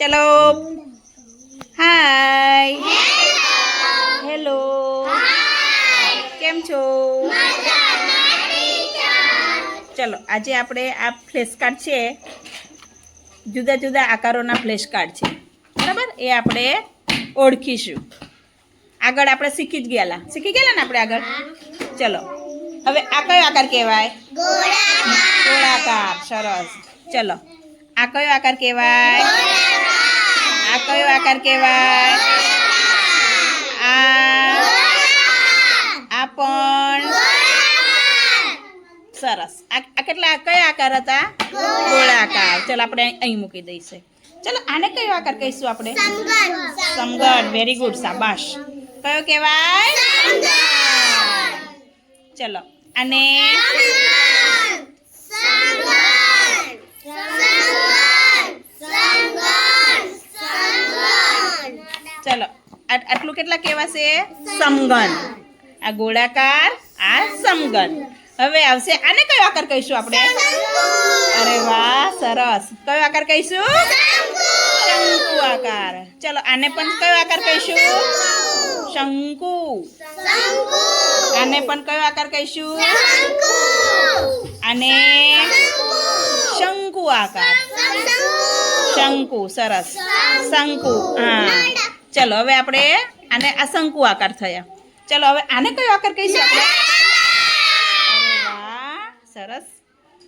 ચલો. હાય. હેલો કેમ છો? ચલો આજે આપણે આ ફ્લેશ કાર્ડ છે. જુદા જુદા આકારોના ફ્લેશ કાર્ડ છે. બરાબર? એ આપણે ઓળખીશું. આગળ આપણે શીખી જ ગયેલા. શીખી ગયેલા ને આપણે આગળ? ચલો. હવે આ કયો આકાર કહેવાય? ગોળાકાર. સરસ. ચલો. આ કયો આકાર કહેવાય? આ કયો આકાર કહેવાય? આ આ પણ સરસ. આ આ કેટલા કયા આકાર હતા? ગોળાકાર. ચલો આપણે અહીં મૂકી દઈશું. ચલો આને કયો આકાર કહીશું આપણે? સમગણ વેરી ગુડ સાબાશ કયો કહેવાય? ચલો અને ચલો આટ- આટલું કેટલા કહેવાશે? સમગન આ ગોળાકાર આ સમગન હવે આવશે આને કયો આકાર કહીશું આપણે? અરે વાહ સરસ. કયો આકાર કહીશું? શંકુ. આકાર. ચલો આને પણ કયો આકાર કહીશું? શંકુ. આને પણ કયો આકાર કહીશું? અને શંકુ આકાર. શંકુ સરસ. શંકુ હા. ચલો હવે આપણે આને આ શંકુ આકાર થયા. ચલો હવે આને કયો આકાર કહીશું આપણે? અરે વાહ સરસ.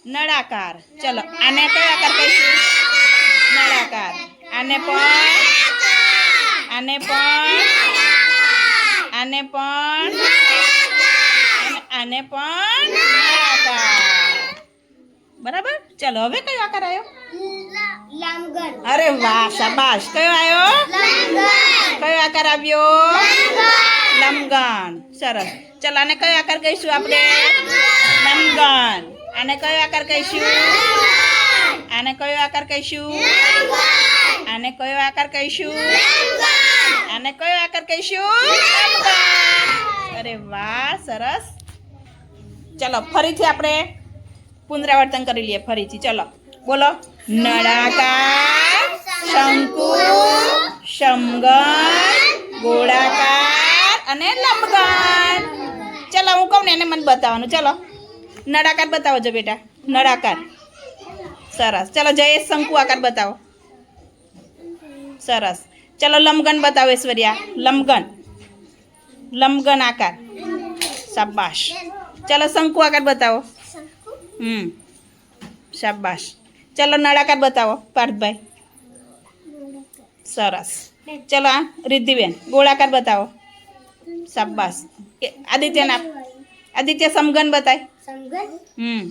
નળાકાર. ચલો આને કયો આકાર કહીશું? નળાકાર. આને પણ આને પણ આને પણ આને પણ બરાબર? ચાલો હવે કયો આકાર આવ્યો અરે વાહ શાબાશ. કયો આવ્યો કયો આકાર આવ્યો? લમગણ સરસ. ચાલો આને કયો આકાર કહીશું આપણે? લમગણ આને કયો આકાર કહીશું? આને કયો આકાર કહીશું? આને કયો આકાર કહીશું? આને કયો આકાર કહીશું? અરે વાહ સરસ. ચાલો ફરીથી આપણે પુનરાવર્તન કરી લઈએ ફરીથી. ચલો, બોલો. નળાકાર, શંકુ સમગન ગોળાકાર અને લંબગન ચલો, હું કહું ને એને મને બતાવવાનું. ચલો, નળાકાર બતાવો જો બેટા. નળાકાર. સરસ. ચલો જયેશ શંકુ આકાર બતાવો. સરસ. ચલો, લંબગન બતાવો, ઐશ્વર્યા. લંબગન. લંબગન આકાર. શાબાશ. ચલો, શંકુ આકાર બતાવો. હમ. શાબાશ. ચલો નળાકાર બતાવો પાર્થભાઈ. સરસ. ચલો આ રિદ્ધિબેન ગોળાકાર બતાવો. શાબાશ. એ આદિત્યના આદિત્ય સમગન બતાય. હમ.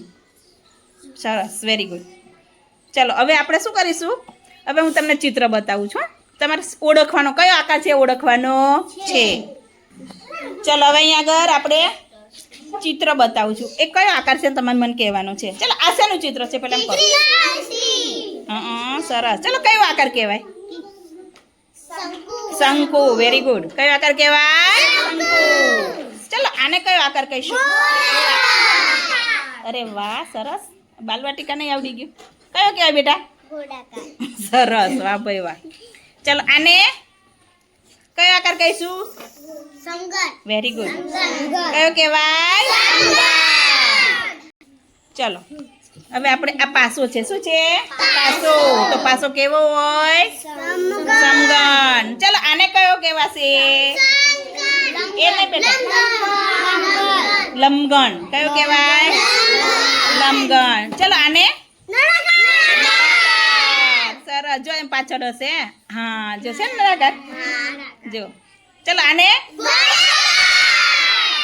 સરસ વેરી ગુડ ચલો હવે આપણે શું કરીશું? હવે હું તમને ચિત્ર બતાવું છું તમારે ઓળખવાનો કયો આકાર છે ઓળખવાનો? છે. ચલો હવે અહીંયા આગળ આપણે ચિત્ર બતાવું છું. એ કયો આકાર છે તમારે મને કહેવાનો છે? ચલો આ શેનું ચિત્ર છે પેલા? હા હં સરસ. ચલો કયો આકાર કહેવાય? શંકુ. વેરી ગુડ કયો આકાર કહેવાય? શંકુ. ચલો આને કયો આકાર કહીશું? અરે વાહ સરસ. બાલવાટિકા નહીં આવડી ગયું? કયો કહેવાય બેટા? સરસ. વાહ ભાઈ વાહ. ચલો આને કયો આકાર કહીશું? વેરી ગુડ કયો કહેવાય? ચલો હવે આપણે આ પાસો છે. શું છે? પાસો. તો પાસો કેવો હોય? સમગન. ચલો આને કયો કહેવાશે? એ નહીં બેટા. લમગણ કયો કહેવાય? લમગણ ચલો આને જો એમ પાછળ હશે હા? જો છે ને રાધા જો. ચલો આને?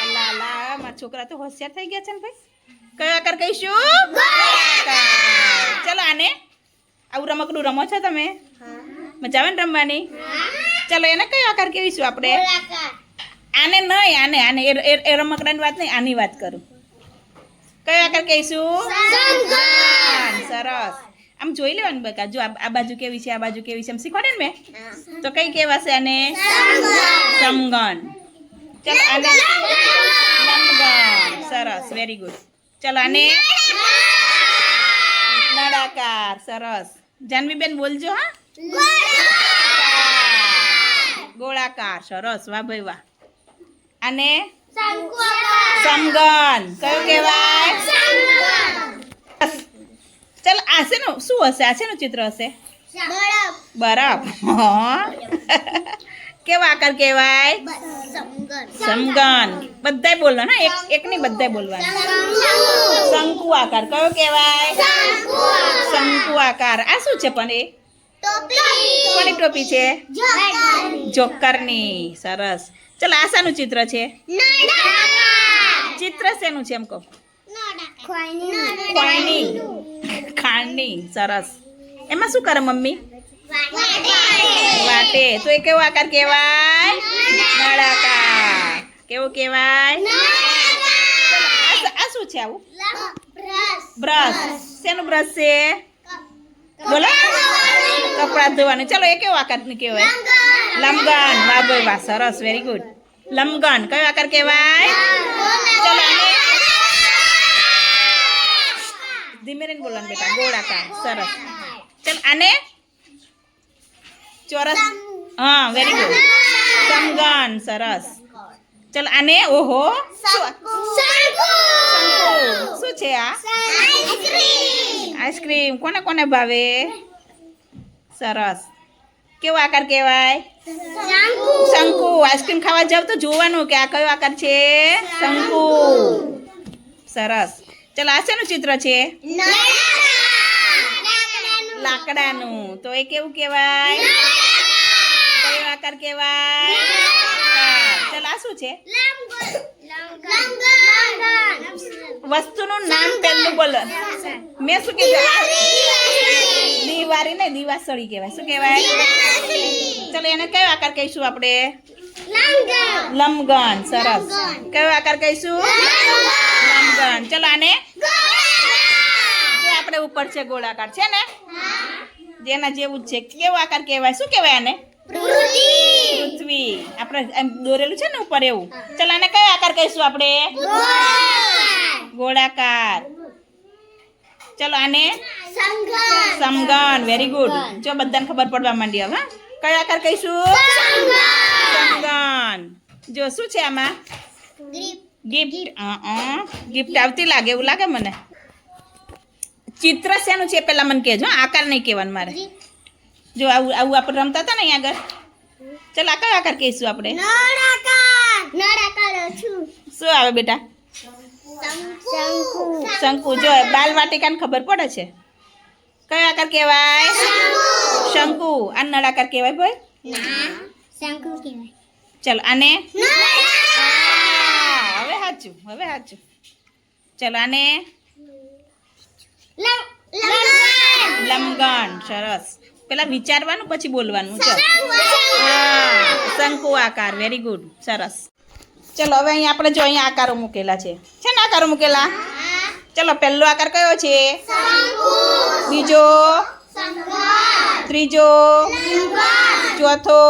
અલા અલા મારા છોકરા તો હોશિયાર થઈ ગયા છે ને ભાઈ. કયો આકાર કહીશું. ચલો આને. આવું રમકડું રમો છો તમે? મજા આવે ને રમવાની? ચલો એને કયો આકાર કહીશું આપણે? આને નહીં આને આને. એ રમકડાની વાત નહીં આની વાત કરું. કયો આકાર કહીશું? સરસ. આમ જોઈ લેવાનું બકા. જો આ બાજુ કેવી છે આ બાજુ કેવી છે એમ શીખવાડે ને મેં? તો કઈ કહેવાશે આને સમગન ચાલો આને લંબગન સરસ વેરી ગુડ ચલો આને નળાકાર. સરસ. જાનવીબેન બોલજો હા. ગોળાકાર. સરસ. વાહ ભાઈ વાહ. અને સમગન કયું કહેવાય? ચાલ આ શેનું? શું હશે? આ શેનું ચિત્ર હશે? બરાબર કેવો આકાર કહેવાય? સમગન બધાય બોલો ને? એક એક નહીં બધાય બોલવાનું. શંકુ આકાર. કયો કહેવાય? શંકુ આકાર. આ શું છે પણ એ? કોની ટોપી છે? જોકરની. સરસ. ચાલો આ શાનું ચિત્ર છે? ચિત્ર શેનું છે એમ કહો? ખાંડની ખાંડની સરસ. એમાં શું કરે મમ્મી? વાટે. તો એ કેવો આકાર કહેવાય? નળાકાર. કેવો કહેવાય? આ શું છે આવું? બ્રશ. શેનું બ્રશ છે? બોલો. કપડાં ધોવાનું. ચાલો એ કેવો આકાર કહેવાય? લમગન વાહ ભાઈ વાહ. સરસ. વેરી ગુડ લંબગન કયો આકાર કહેવાય ચલો આને ધીમે રહીને બોલવાનું બેટા ગોળાકાર સરસ. ચલ આને? ચોરસ? હા વેરી ગુડ સમગન સરસ. ચલ આને ઓહો. શું? શું છે આ? આઈસ્ક્રીમ. કોને કોને ભાવે? સરસ. કેવો આકાર કહેવાય? શંકુ. આઈસ્ક્રીમ ખાવા જાવ તો જોવાનું કે આ કયો આકાર છે? શંકુ. સરસ. ચલો આ શેનું ચિત્ર છે? લાકડાનું. તો એ કેવું કહેવાય? કયો આકાર કહેવાય? ચલો આ શું છે? વસ્તુનું નામ પહેલું બોલો. મેં શું કીધું? દિવાળી ને દિવાસળી કહેવાય. શું કહેવાય? ચલો એને કયો આકાર કહીશું આપણે? લંબગન સરસ. કયો આકાર કહીશું? લમગણ ચલો આને આપણે ઉપર છે ગોળાકાર છે ને? જેના જેવું જ છે. કેવો આકાર કહેવાય? શું કહેવાય આને? પૃથ્વી. આપણે એમ દોરેલું છે ને ઉપર એવું? ચલો આને કયો આકાર કહીશું આપણે? ગોળાકાર. ચલો આને? સમગન વેરી ગુડ જો બધાને ખબર પડવા માંડી હવે હા? કયો આકાર કહીશું? સમગન જો શું છે આમાં? ગિફ્ટ ગિફ્ટ આવતી લાગે એવું લાગે મને? ચિત્ર શેનું છે પેલા મને કહેજો આકાર નહીં કહેવાનું મારે. જો. આવું આવું આપણે રમતા હતા ને અહીંયા આગળ. ચાલ આ કયો આકાર કહીશું આપણે? શું આવે બેટા? શંકુ. જો બાલ વાટિકાને ખબર પડે છે? કયો આકાર કહેવાય? શંકુ. આ નળાકાર કહેવાય ભાઈ? ચાલો આને? હવે સાચું હવે સાચું. ચાલો આને? લંબગન સરસ. પેલા વિચારવાનું પછી બોલવાનું ચલો. હા શંકુ આકાર વેરી ગુડ સરસ. ચલો હવે અહીંયા આપણે જો અહીંયા આકારો મૂકેલા છે. છે ને આકારો મૂકેલા? ચલો પહેલો આકાર કયો છે? બીજો? ત્રીજો? ચોથો?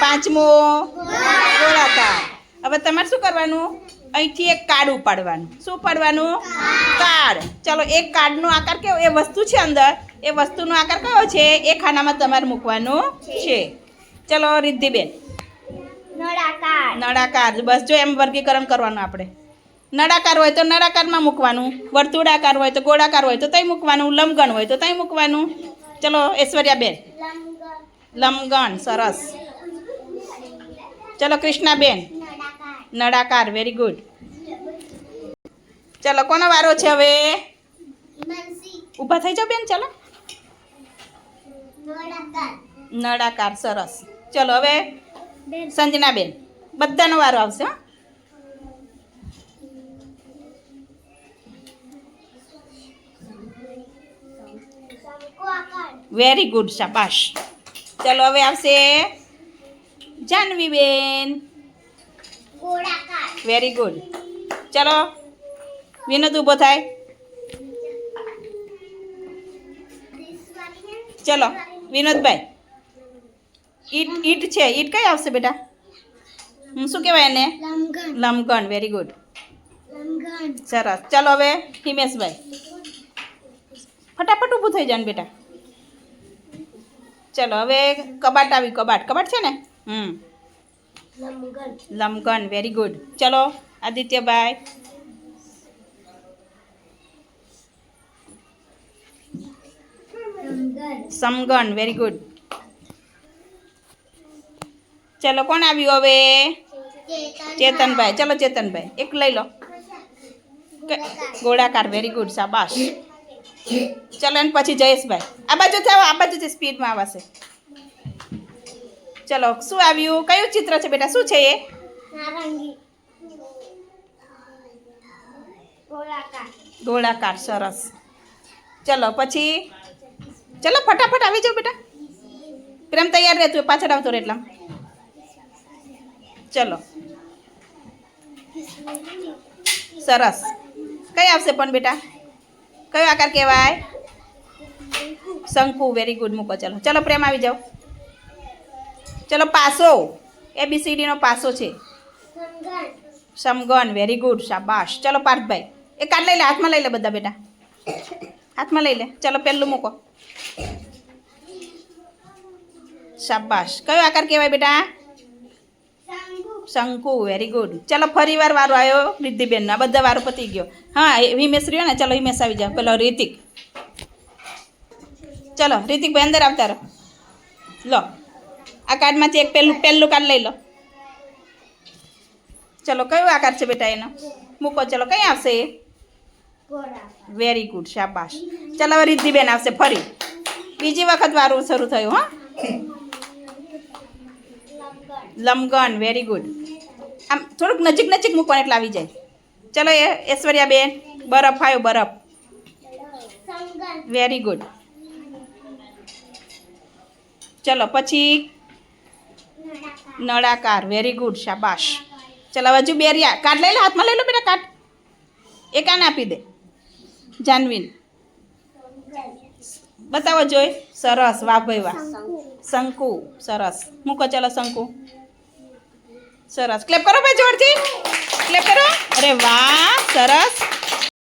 પાંચમો? ગોળાકાર. હવે તમારે શું કરવાનું? અહીંથી એક કાર્ડ ઉપાડવાનું. શું પાડવાનું કાર્ડ ચલો એક કાર્ડનો આકાર કેવો? એ વસ્તુ છે અંદર. એ વસ્તુનો આકાર કયો છે? એ ખાનામાં તમારે મૂકવાનું છે. ચલો રિદ્ધિબેન. નળાકાર. બસ જો એમ વર્ગીકરણ કરવાનું આપણે. નળાકાર હોય તો નળાકારમાં મૂકવાનું. વર્તુળાકાર હોય તો ગોળાકાર હોય તો ત્યાં મૂકવાનું. લંબગણ હોય તો ત્યાં મૂકવાનું. ચલો ઐશ્વર્યાબેન. લંબગણ સરસ. ચલો કૃષ્ણાબેન. નળાકાર વેરી ગુડ ચલો, કોનો વારો છે હવે? ઊભા થઈ જાઓ બેન, ચલો. નળાકાર, સરસ. ચલો, હવે સંજનાબેન બધાનો વારો આવશે, હો. વેરી ગુડ શાબાશ. ચલો, હવે આવશે જાનવીબેન વેરી ગુડ ચલો વિનોદ ઊભો થાય ચલો વિનોદભાઈ ઈટ ઈટ છે ઈટ કઈ આવશે બેટા હમ, શું કહેવાય એને લમગણ વેરી ગુડ સરસ ચલો હવે હિમેશભાઈ ફટાફટ ઊભું થઈ જાય ને બેટા ચલો હવે કબાટ આવી કબાટ કબાટ છે ને હમ લંબગન લમગન વેરી ગુડ ચલો આદિત્યભાઈ સમગન વેરી ગુડ ચલો, કોણ આવ્યું હવે? ચેતનભાઈ, ચલો, ચેતનભાઈ, એક લઈ લો. ગોળાકાર વેરી ગુડ શાબાશ. ચલો ને પછી જયેશભાઈ. આ બાજુ થાવ આ બાજુ સ્પીડમાં આવશે. ચલો શું આવ્યું? કયું ચિત્ર છે બેટા? શું છે એ? ગોળાકાર. ગોળાકાર સરસ. ચલો પછી? ચલો ફટાફટ આવી જાઓ બેટા. પ્રેમ તૈયાર રહેતું પાછળ આવતો રહે એટલા. ચલો. સરસ. કઈ આવશે પણ બેટા? કયો આકાર કહેવાય? શંકુ. વેરી ગુડ મૂકો ચલો. ચલો પ્રેમ આવી જાઓ. ચલો પાસો. એબીસીડીનો પાસો છે. સમગન વેરી ગુડ શાબાશ. ચલો પાર્થભાઈ એ કાર્ડ લઈ લે, હાથમાં લઈ લે બધા બેટા. હાથમાં લઈ લે. ચલો પહેલું મૂકો. શાબાશ. કયો આકાર કહેવાય બેટા? શંકુ. વેરી ગુડ ચલો ફરી વાર વારો આવ્યો રિદ્ધિબેનનો. આ બધા વારો પતી ગયો. હા હિમેશ રહ્યો ને, ચલો હિમેશ આવી જાઓ. પેલો રિતિક. ચલો, રિતિકભાઈ અંદર આવતા રહો. લો. આ કાર્ડમાંથી એક પહેલું પહેલું કાર્ડ લઈ લો. ચલો, કયો આકાર છે બેટા એનો? મૂકો, ચલો, કઈ આવશે એ? વેરી ગુડ શાબાશ. ચાલો, હવે રિદ્ધિબેન આવશે, ફરી. બીજી વખત વારું શરૂ થયું, હા. લમગન વેરી ગુડ આમ થોડુંક નજીક નજીક મૂકવાનું એટલે આવી જાય. ચલો, એ ઐશ્વર્યા બેન બરફ આવ્યો બરફ. વેરી ગુડ ચલો, પછી નળાકાર. વેરી ગુડ શાબાશ. ચલો, હજુ બેરિયા કાર્ડ લઈ લે, હાથમાં લઈ લો બેટા કાર્ડ. એ કાને આપી દે? જાનવીન. બતાવો, જોઈ. સરસ, વાહ ભાઈ, વાહ. શંકુ. સરસ. મૂકો, ચલો, શંકુ. સરસ. ક્લેપ કરો ભાઈ, જોરથી. ક્લેપ કરો. અરે વાહ, સરસ.